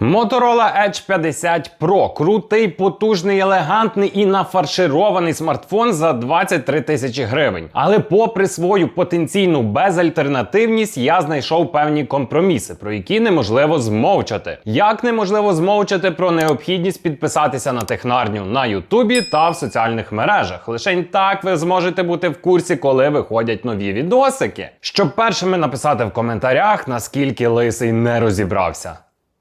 Motorola Edge 50 Pro крутий, потужний, елегантний і нафарширований смартфон за 23 тисячі гривень. Але, попри свою потенційну безальтернативність, я знайшов певні компроміси, про які неможливо змовчати. Як неможливо змовчати про необхідність підписатися на технарню на Ютубі та в соціальних мережах. Лише так ви зможете бути в курсі, коли виходять нові відосики. Щоб першими написати в коментарях, наскільки лисий не розібрався.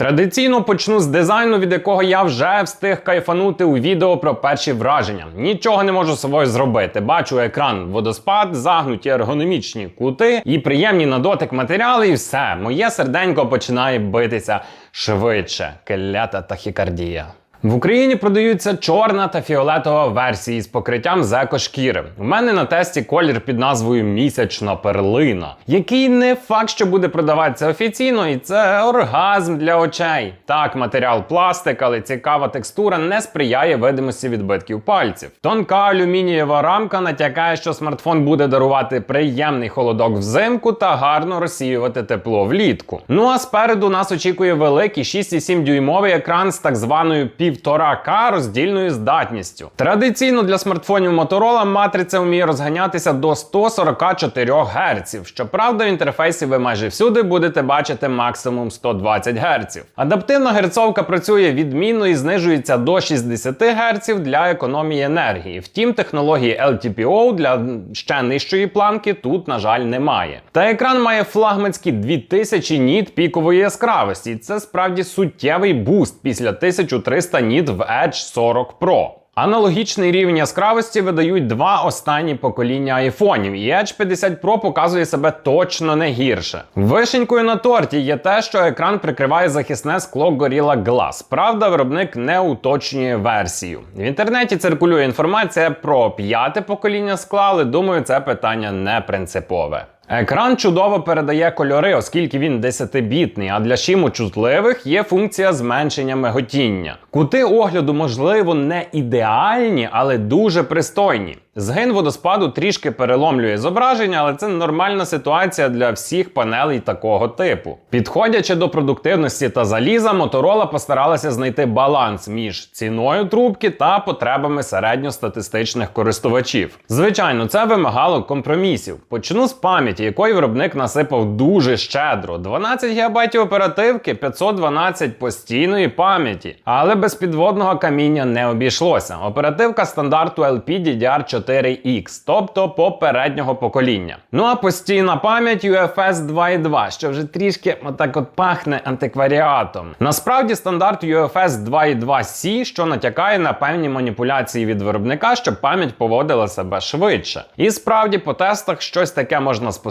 Традиційно почну з дизайну, від якого я вже встиг кайфанути у відео про перші враження. Нічого не можу з собою зробити. Бачу екран водоспад, загнуті ергономічні кути і приємні на дотик матеріали, і все. Моє серденько починає битися швидше. Клята тахікардія. В Україні продаються чорна та фіолетова версії з покриттям з екошкіри. У мене на тесті колір під назвою Місячна перлина, який не факт, що буде продаватися офіційно, і це оргазм для очей. Так, матеріал пластик, але цікава текстура не сприяє видимості відбитків пальців. Тонка алюмінієва рамка натякає, що смартфон буде дарувати приємний холодок взимку та гарно розсіювати тепло влітку. Ну а спереду нас очікує великий 6,7 дюймовий екран з так званою 1,5К роздільною здатністю. Традиційно для смартфонів Motorola матриця вміє розганятися до 144 Гц. Щоправда, в інтерфейсі ви майже всюди будете бачити максимум 120 Гц. Адаптивна герцовка працює відмінно і знижується до 60 Гц для економії енергії. Втім, технології LTPO для ще нижчої планки тут, на жаль, немає. Та екран має флагманські 2000 ніт пікової яскравості. Це справді суттєвий буст після 1300 ніт в Edge 40 Pro. Аналогічний рівень яскравості видають два останні покоління айфонів, і Edge 50 Pro показує себе точно не гірше. Вишенькою на торті є те, що екран прикриває захисне скло Gorilla Glass. Правда, виробник не уточнює версію. В інтернеті циркулює інформація про п'яте покоління скла, але думаю, це питання не принципове. Екран чудово передає кольори, оскільки він 10-бітний, а для шиму чутливих є функція зменшення миготіння. Кути огляду, можливо, не ідеальні, але дуже пристойні. Згин водоспаду трішки переломлює зображення, але це нормальна ситуація для всіх панелей такого типу. Підходячи до продуктивності та заліза, Motorola постаралася знайти баланс між ціною трубки та потребами середньостатистичних користувачів. Звичайно, це вимагало компромісів. Почну з пам'яті, якої виробник насипав дуже щедро: 12 ГБ оперативки, 512 постійної пам'яті. Але без підводного каміння не обійшлося. Оперативка стандарту LPDDR4 4X, тобто попереднього покоління. Ну а постійна пам'ять UFS 2.2, що вже трішки отак от пахне антикваріатом. Насправді стандарт UFS 2.2C, що натякає на певні маніпуляції від виробника, щоб пам'ять поводила себе швидше. І справді по тестах щось таке можна спостерігати,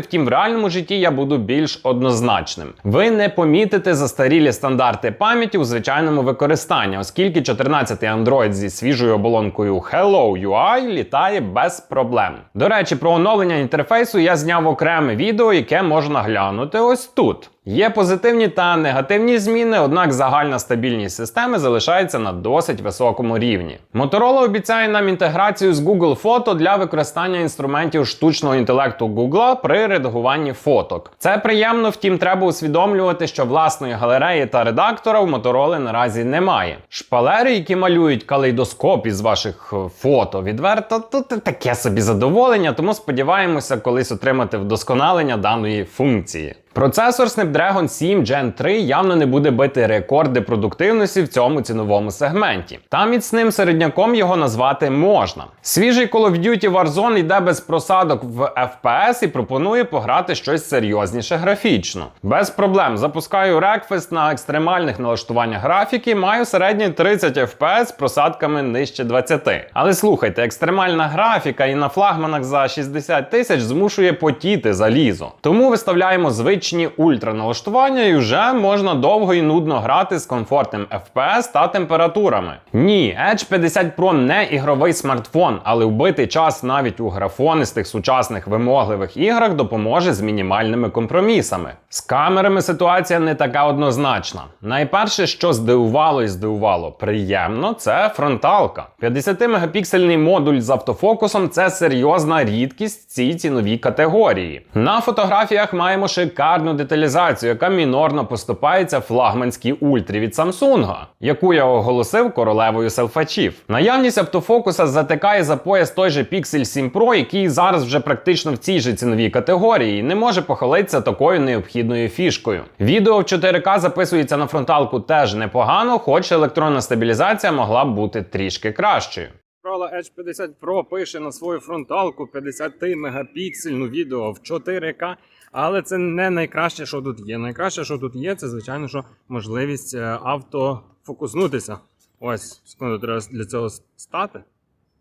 втім в реальному житті я буду більш однозначним. Ви не помітите застарілі стандарти пам'яті у звичайному використанні, оскільки 14-й Android зі свіжою оболонкою Hello UI літає без проблем. До речі, про оновлення інтерфейсу я зняв окреме відео, яке можна глянути ось тут. Є позитивні та негативні зміни, однак загальна стабільність системи залишається на досить високому рівні. Motorola обіцяє нам інтеграцію з Google Фото для використання інструментів штучного інтелекту Google при редагуванні фоток. Це приємно, втім, треба усвідомлювати, що власної галереї та редактора в Motorola наразі немає. Шпалери, які малюють калейдоскоп із ваших е, фото, відверто тут таке собі задоволення, тому сподіваємося колись отримати вдосконалення даної функції. Процесор Snapdragon 7 Gen 3 явно не буде бити рекорди продуктивності в цьому ціновому сегменті. Та міцним середняком його назвати можна. Свіжий Call of Duty Warzone йде без просадок в FPS і пропонує пограти щось серйозніше графічно. Без проблем запускаю Wreckfest на екстремальних налаштуваннях графіки, маю середні 30 FPS з просадками нижче 20. Але слухайте, екстремальна графіка і на флагманах за 60 тисяч змушує потіти залізо. Тому виставляємо звичні ультра налаштування і вже можна довго і нудно грати з комфортним FPS та температурами. Ні, Edge 50 Pro не ігровий смартфон, але вбити час навіть у графонистих сучасних вимогливих іграх допоможе з мінімальними компромісами. З камерами ситуація не така однозначна. Найперше, що здивувало і здивувало приємно, це фронталка. 50-мегапіксельний модуль з автофокусом це серйозна рідкість цій ціновій категорії. На фотографіях маємо шикарну деталізацію, яка мінорно поступається флагманській ультрі від Samsung, яку я оголосив королевою селфачів. Наявність автофокуса затикає за пояс той же Pixel 7 Pro, який зараз вже практично в цій же ціновій категорії, і не може похвалитися такою необхідною фішкою. Відео в 4К записується на фронталку теж непогано, хоч електронна стабілізація могла б бути трішки кращою. Motorola Edge 50 Pro пише на свою фронталку 50 мегапіксельну відео в 4К. Але це не найкраще, що тут є. Найкраще, що тут є, це звичайно, що можливість е, автофокуснутися. Ось, секунду, треба для цього стати.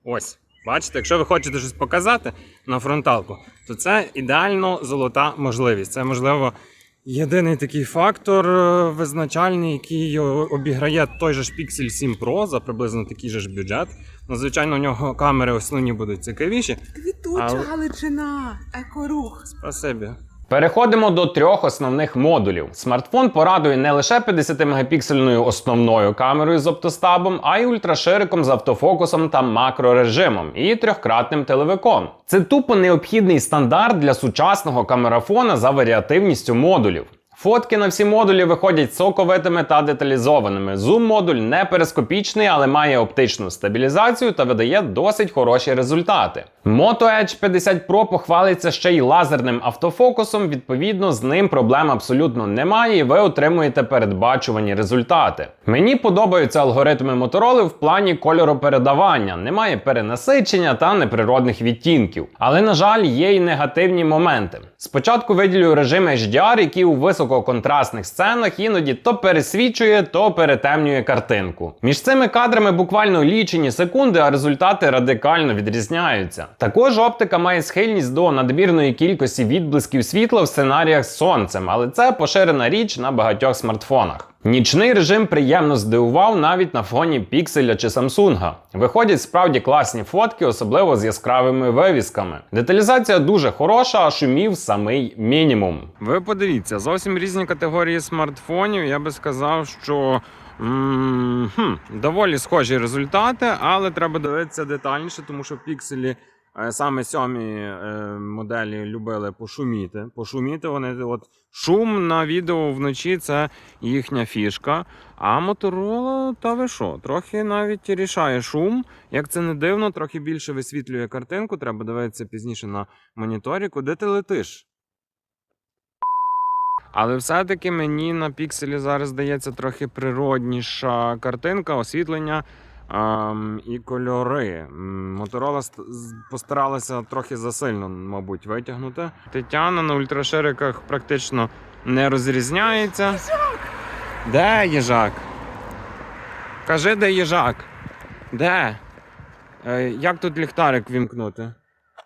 Ось. Бачите, якщо ви хочете щось показати на фронталку, то це ідеально золота можливість. Це можливо єдиний такий фактор е, визначальний, який обіграє той же ж Pixel 7 Pro за приблизно такий же ж бюджет. Ну, звичайно, у нього камери основні будуть цікавіші. Квітуча Але- Галичина, екорух. Спасибі. Переходимо до трьох основних модулів. Смартфон порадує не лише 50-мегапіксельною основною камерою з оптостабом, а й ультрашириком з автофокусом та макрорежимом і трьохкратним телевиком. Це тупо необхідний стандарт для сучасного камерафона за варіативністю модулів. Фотки на всі модулі виходять соковитими та деталізованими. Зум модуль не перископічний, але має оптичну стабілізацію та видає досить хороші результати. Moto Edge 50 Pro похвалиться ще й лазерним автофокусом. Відповідно, з ним проблем абсолютно немає, і ви отримуєте передбачувані результати. Мені подобаються алгоритми Motorola в плані кольоропередавання, немає перенасичення та неприродних відтінків. Але, на жаль, є й негативні моменти. Спочатку виділю режим HDR, який у висококонтрастних сценах іноді то пересвічує, то перетемнює картинку. Між цими кадрами буквально лічені секунди, а результати радикально відрізняються. Також оптика має схильність до надмірної кількості відблисків світла в сценаріях з сонцем, але це поширена річ на багатьох смартфонах. Нічний режим приємно здивував навіть на фоні пікселя чи Самсунга. Виходять справді класні фотки, особливо з яскравими вивісками. Деталізація дуже хороша, а шумів самий мінімум. Ви подивіться, зовсім різні категорії смартфонів. Я би сказав, що. м, хм, доволі схожі результати, але треба дивитися детальніше, тому що пікселі саме сьомі е, моделі любили пошуміти. Пошуміти вони от шум на відео вночі це їхня фішка. А Motorola, та ви що, трохи навіть рішає шум. Як це не дивно, трохи більше висвітлює картинку. Треба дивитися пізніше на моніторі, куди ти летиш. Але все-таки мені на пікселі зараз здається трохи природніша картинка, освітлення і кольори. Моторола постаралася трохи засильно, мабуть, витягнути. Тетяна на ультрашириках практично не розрізняється. Де їжак? Кажи, де їжак? Де? Е, як тут ліхтарик вімкнути?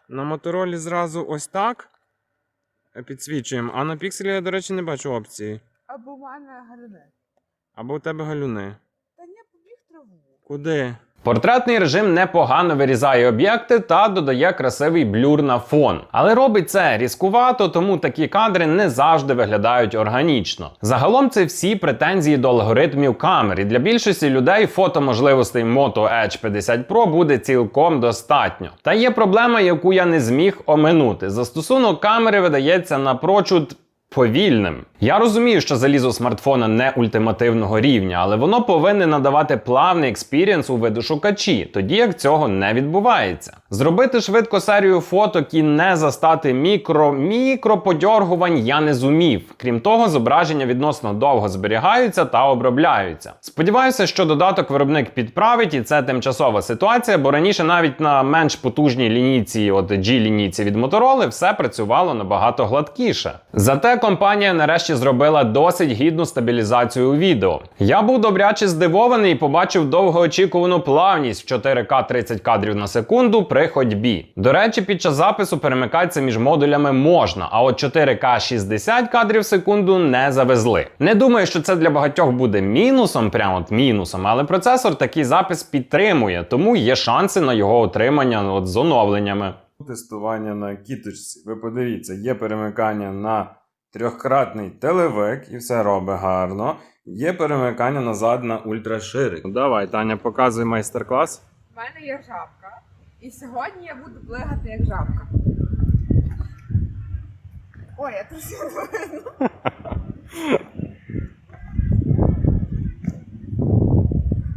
На моторолі зразу ось так. е, Підсвічуємо, а на пікселі я, до речі, не бачу опції. Або в мене галюни. Або у тебе галюни. Та ні, побіг траву. Куди? Портретний режим непогано вирізає об'єкти та додає красивий блюр на фон. Але робить це різкувато, тому такі кадри не завжди виглядають органічно. Загалом це всі претензії до алгоритмів камер, і для більшості людей фото можливостей Moto Edge 50 Pro буде цілком достатньо. Та є проблема, яку я не зміг оминути. Застосунок камери видається напрочуд повільним. Я розумію, що залізо смартфона не ультимативного рівня, але воно повинне надавати плавний експірієнс у видошукачі, тоді як цього не відбувається. Зробити швидко серію фоток і не застати мікро мікроподьоргувань я не зумів. Крім того, зображення відносно довго зберігаються та обробляються. Сподіваюся, що додаток виробник підправить, і це тимчасова ситуація, бо раніше навіть на менш потужній лінійці, от G-лінійці від Motorola, все працювало набагато гладкіше. Зате компанія нарешті зробила досить гідну стабілізацію у відео. Я був добряче здивований і побачив довгоочікувану плавність в 4К 30 кадрів на секунду при ходьбі. До речі, під час запису перемикатися між модулями можна, а от 4К 60 кадрів в секунду не завезли. Не думаю, що це для багатьох буде мінусом, прямо от мінусом, але процесор такий запис підтримує, тому є шанси на його отримання от з оновленнями. Тестування на кіточці. Ви подивіться, є перемикання на трьохкратний телевик, і все робить гарно. Є перемикання назад на ультраширик. Ну, Давай, Таня, показуй майстер-клас. У мене є жабка. І сьогодні я буду плигати як жабка. Ой, я трусила видно.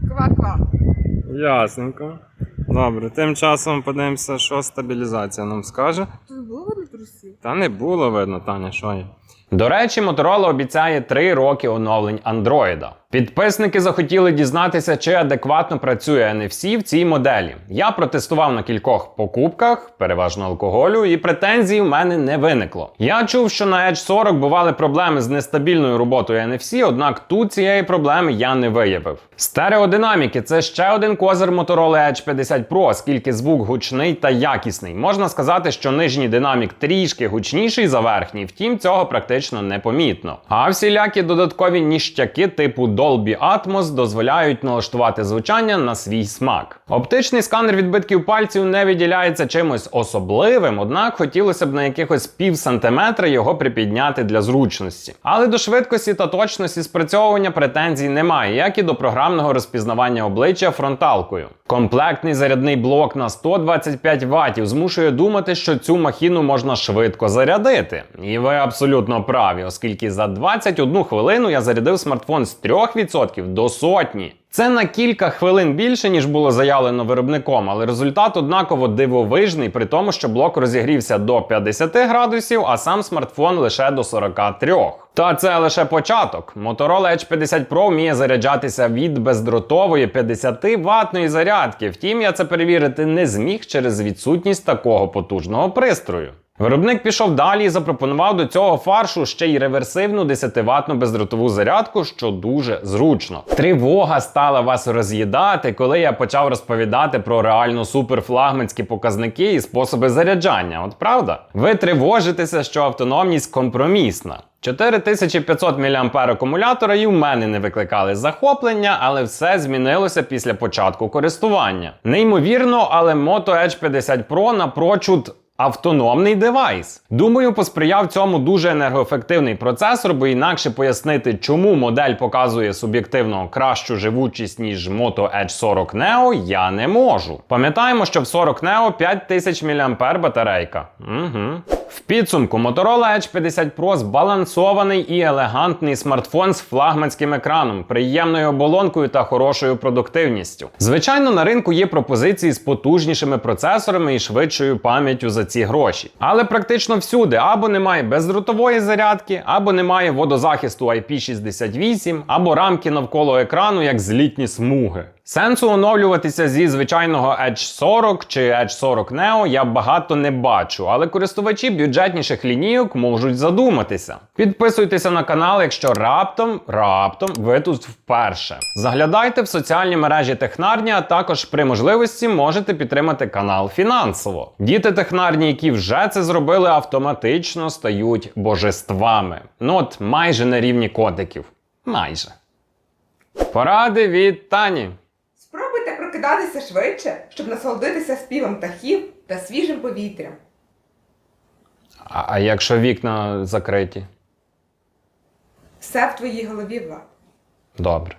Ква-ква. Ясненько. Добре, тим часом подивимося, що стабілізація нам скаже. Тут було видно трусів? Та не було видно, Таня, що є. До речі, Motorola обіцяє 3 роки оновлень Android. Підписники захотіли дізнатися, чи адекватно працює NFC в цій моделі. Я протестував на кількох покупках, переважно алкоголю, і претензій в мене не виникло. Я чув, що на Edge 40 бували проблеми з нестабільною роботою NFC, однак тут цієї проблеми я не виявив. Стереодинаміки це ще один козир Motorola Edge 50 Pro, оскільки звук гучний та якісний. Можна сказати, що нижній динамік трішки гучніший за верхній, втім цього практично не помітно. А всілякі додаткові ніштяки типу Dolby Atmos дозволяють налаштувати звучання на свій смак. Оптичний сканер відбитків пальців не виділяється чимось особливим, однак хотілося б на якихось пів сантиметра його припідняти для зручності. Але до швидкості та точності спрацьовування претензій немає, як і до програмного розпізнавання обличчя фронталкою. Комплектний зарядний блок на 125 Вт змушує думати, що цю махіну можна швидко зарядити. І ви абсолютно праві, оскільки за 21 хвилину я зарядив смартфон з 3% до сотні. Це на кілька хвилин більше, ніж було заявлено виробником, але результат однаково дивовижний, при тому, що блок розігрівся до 50 градусів, а сам смартфон лише до 43. Та це лише початок. Motorola Edge 50 Pro вміє заряджатися від бездротової 50 ватної зарядки. Втім, я це перевірити не зміг через відсутність такого потужного пристрою. Виробник пішов далі і запропонував до цього фаршу ще й реверсивну 10-ваттну бездротову зарядку, що дуже зручно. Тривога стала вас роз'їдати, коли я почав розповідати про реально суперфлагманські показники і способи заряджання. От правда? Ви тривожитеся, що автономність компромісна. 4500 мАh акумулятора і в мене не викликали захоплення, але все змінилося після початку користування. Неймовірно, але Moto Edge 50 Pro напрочуд Автономний девайс. Думаю, посприяв цьому дуже енергоефективний процесор, бо інакше пояснити, чому модель показує суб'єктивно кращу живучість, ніж Moto Edge 40 Neo, я не можу. Пам'ятаємо, що в 40 Neo 5000 мА батарейка. Угу. В підсумку Motorola Edge 50 Pro збалансований і елегантний смартфон з флагманським екраном, приємною оболонкою та хорошою продуктивністю. Звичайно, на ринку є пропозиції з потужнішими процесорами і швидшою пам'яттю за ці гроші. Але практично всюди або немає бездротової зарядки, або немає водозахисту IP68, або рамки навколо екрану, як злітні смуги. Сенсу оновлюватися зі звичайного Edge 40 чи Edge 40 Neo я багато не бачу, але користувачі бюджетніших лінійок можуть задуматися. Підписуйтеся на канал, якщо раптом, раптом ви тут вперше. Заглядайте в соціальні мережі Технарні, а також при можливості можете підтримати канал фінансово. Діти технарні, які вже це зробили, автоматично стають божествами. Ну от майже на рівні котиків. Майже. Поради від Тані. Прокидатися швидше, щоб насолодитися співом птахів та свіжим повітрям. А, а якщо вікна закриті? Все в твоїй голові, Влад. Добре.